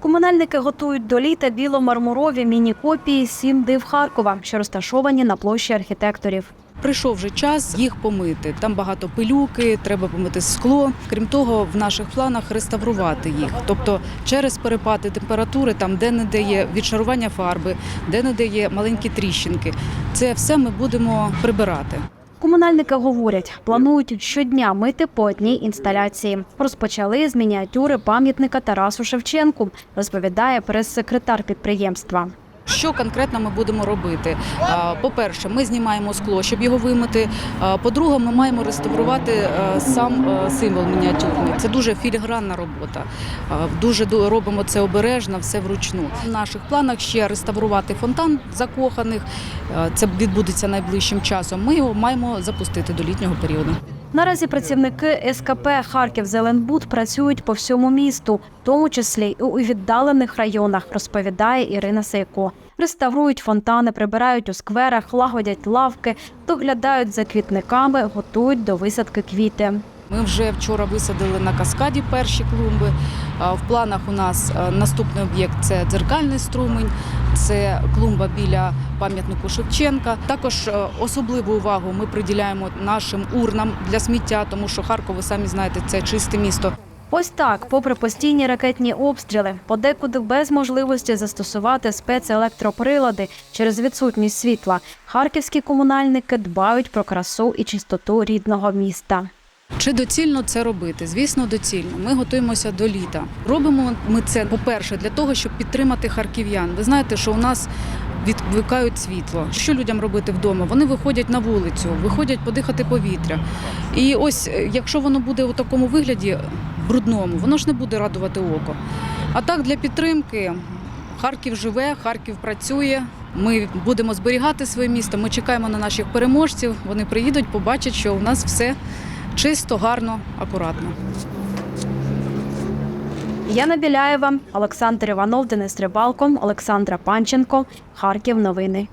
Комунальники готують до літа біломармурові міні-копії сім див Харкова, що розташовані на площі архітекторів. Прийшов вже час їх помити. Там багато пилюки, треба помити скло. Крім того, в наших планах реставрувати їх. Тобто через перепади температури, там де не де є відшарування фарби, де не де є маленькі тріщинки. Це все ми будемо прибирати. Комунальники говорять, планують щодня мити по одній інсталяції. Розпочали з мініатюри пам'ятника Тарасу Шевченку, розповідає прес-секретар підприємства. Що конкретно ми будемо робити? По-перше, ми знімаємо скло, щоб його вимити. По-друге, ми маємо реставрувати е, сам е, символ мініатюрний. Це дуже філігранна робота. Дуже ду- робимо це обережно, все вручну. В наших планах ще реставрувати фонтан закоханих. Це відбудеться найближчим часом. Ми його маємо запустити до літнього періоду. Наразі працівники СКП Харків Зеленбуд працюють по всьому місту, в тому числі і у віддалених районах, розповідає Ірина Сейко. Реставрують фонтани, прибирають у скверах, лагодять лавки, доглядають за квітниками, готують до висадки квіти. Ми вже вчора висадили на каскаді перші клумби. В планах у нас е, наступний об'єкт це дзеркальний струмень, це клумба біля пам'ятнику Шевченка. Також е, особливу увагу ми приділяємо нашим урнам для сміття, тому що Харків, ви самі знаєте, це чисте місто. Ось так, попри постійні ракетні обстріли, подекуди без можливості застосувати спецелектроприлади через відсутність світла, харківські комунальники дбають про красу і чистоту рідного міста. Чи доцільно це робити? Звісно, доцільно. Ми готуємося до літа. Робимо ми це, по-перше, для того, щоб підтримати харків'ян. Ви знаєте, що у нас відвикають світло. Що людям робити вдома? Вони виходять на вулицю, виходять подихати повітря. І ось, е, якщо воно буде у такому вигляді брудному, воно ж не буде радувати око. А так для підтримки Харків живе, Харків працює. Ми будемо зберігати своє місто. Ми чекаємо на наших переможців. Вони приїдуть, побачать, що у нас все чисто, гарно, акуратно. Яна Біляєва, Олександр Іванов, Денис Рибалко, Олександра Панченко. Харків. Новини.